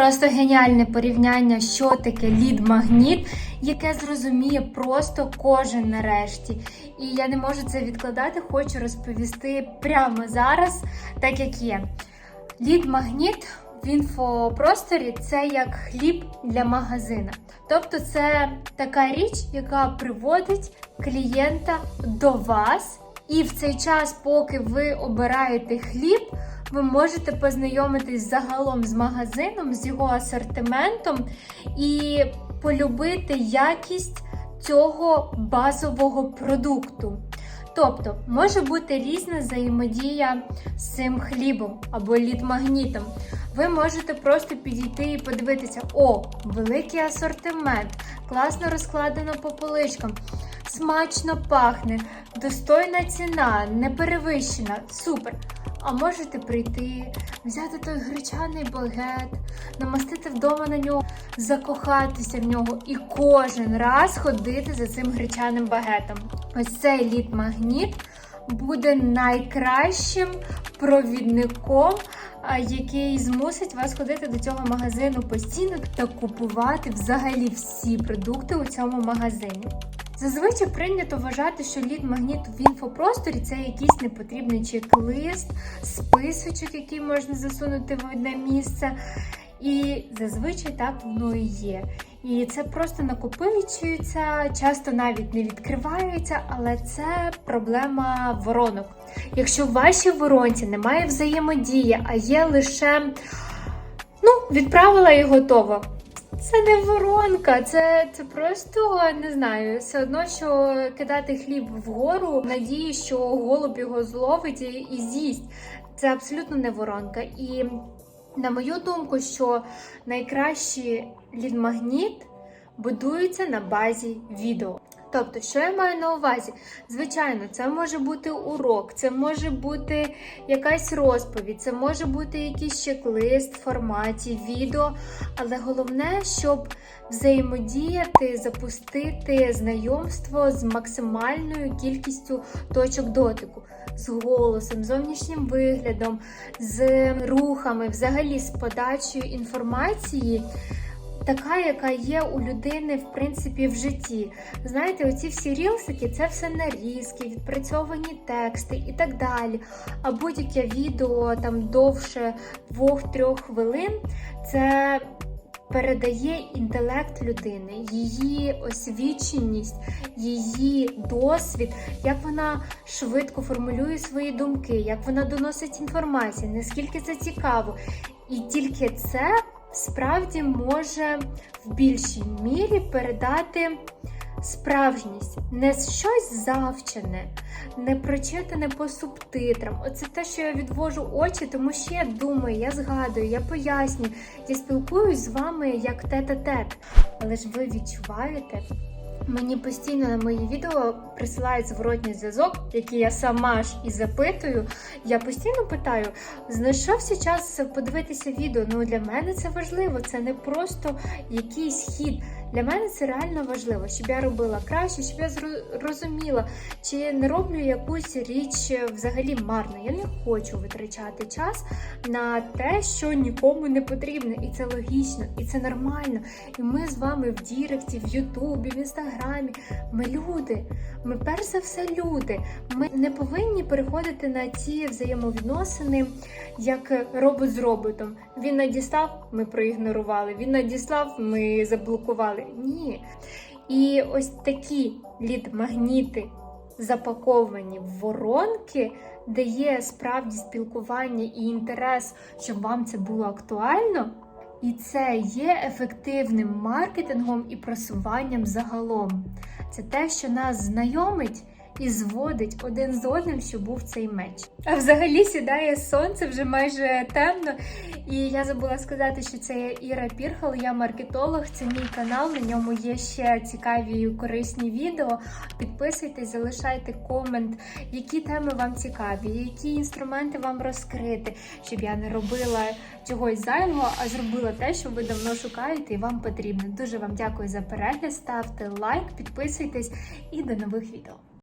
Просто геніальне порівняння, що таке лід-магніт, яке зрозуміє просто кожен нарешті. І я не можу це відкладати, хочу розповісти прямо зараз, так як є. Лід-магніт в інфопросторі це як хліб для магазина. Тобто це така річ, яка приводить клієнта до вас, і в цей час, поки ви обираєте хліб, ви можете познайомитись загалом з магазином, з його асортиментом і полюбити якість цього базового продукту. Тобто може бути різна взаємодія з цим хлібом або лід-магнітом. Ви можете просто підійти і подивитися: о, великий асортимент, класно розкладено по поличкам, смачно пахне, достойна ціна, не перевищена. Супер! А можете прийти, взяти той гречаний багет, намастити вдома на нього, закохатися в нього і кожен раз ходити за цим гречаним багетом. Ось цей лід-магніт буде найкращим провідником, який змусить вас ходити до цього магазину постійно та купувати взагалі всі продукти у цьому магазині. Зазвичай прийнято вважати, що лід магніт в інфопросторі це якийсь непотрібний чек-лист, списочок, який можна засунути в одне місце. І зазвичай так воно і є. І це просто накопичується, часто навіть не відкривається, але це проблема воронок. Якщо в вашій воронці немає взаємодії, а є лише ну, відправила і готово. Це не воронка, це, це просто не знаю. Все одно, що кидати хліб вгору, надії, що голуб його зловить і, і з'їсть. Це абсолютно не воронка. І на мою думку, що найкращий лід-магніт будується на базі відео. Тобто, що я маю на увазі? Звичайно, це може бути урок, це може бути якась розповідь, це може бути якийсь чек-лист в форматі відео, але головне, щоб взаємодіяти, запустити знайомство з максимальною кількістю точок дотику, з голосом, зовнішнім виглядом, з рухами, взагалі з подачею інформації така, яка є у людини, в принципі, в житті. Знаєте, оці всі рілсики це все нарізки, відпрацьовані тексти і так далі. А будь-яке відео там довше 2-3 хвилин це. Передає інтелект людини, її освіченість, її досвід, як вона швидко формулює свої думки, як вона доносить інформацію, наскільки це цікаво. І тільки це справді може в більшій мірі передати справжність, не щось завчене, не прочитане по субтитрам. Оце те, що я відвожу очі, тому що я думаю, я згадую, я пояснюю, я спілкуюсь з вами як тет-а-тет. Але ж ви відчуваєте. Мені постійно на мої відео присилають зворотній зв'язок, який я сама ж і запитую. Я постійно питаю: знайшовся час подивитися відео. Ну для мене це важливо, це не просто якийсь хід. Для мене це реально важливо, щоб я робила краще, щоб я розуміла, чи не роблю якусь річ взагалі марно. Я не хочу витрачати час на те, що нікому не потрібно. І це логічно, і це нормально. І ми з вами в Діректі, в Ютубі, в Інстаграмі. Ми люди. Ми перш за все люди. Ми не повинні переходити на ці взаємовідносини, як робот з роботом. Він надіслав, ми проігнорували. Він надіслав, ми заблокували. Ні. І ось такі лід-магніти запаковані в воронки, де є справді спілкування і інтерес, щоб вам це було актуально. І це є ефективним маркетингом і просуванням загалом. Це те, що нас знайомить і зводить один з одним, що був цей меч. А взагалі сідає сонце вже майже темно. І я забула сказати, що це Іра Пірхал, я маркетолог. Це мій канал. На ньому є ще цікаві і корисні відео. Підписуйтесь, залишайте комент, які теми вам цікаві, які інструменти вам розкрити, щоб я не робила чогось зайвого, а зробила те, що ви давно шукаєте і вам потрібно. Дуже вам дякую за перегляд. Ставте лайк, підписуйтесь і до нових відео.